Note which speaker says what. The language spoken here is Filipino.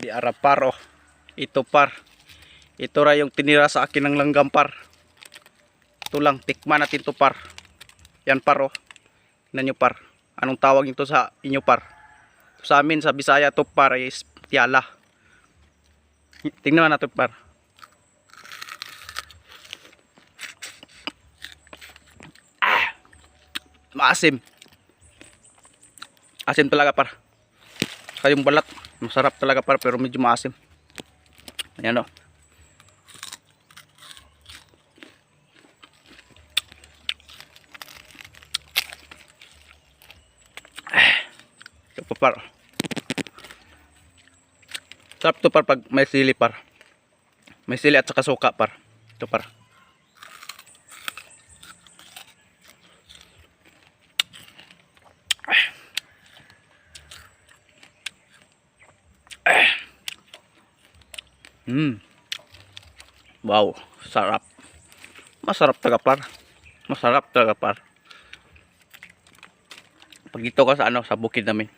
Speaker 1: Di ara par oh. Ito par. Ito ra yung tinira sa akin ng langgam par. Ito lang, tikman natin to par. Yan par oh. Tingnan par. Anong tawag nito sa inyo par? Sa amin sa Bisaya to par is tiala. Tingnan natin par. Ah! Maasim. Asim talaga par. Saka yung balat, masarap talaga par pero medyo maasim. Ayan o. Ito pa par. Sarap to par pag may sili par. May sili at saka suka par. Ito par. Hmm. Wow, sarap. Masarap talaga par. Masarap talaga par. Pag dito ka sa ano sa bukid namin.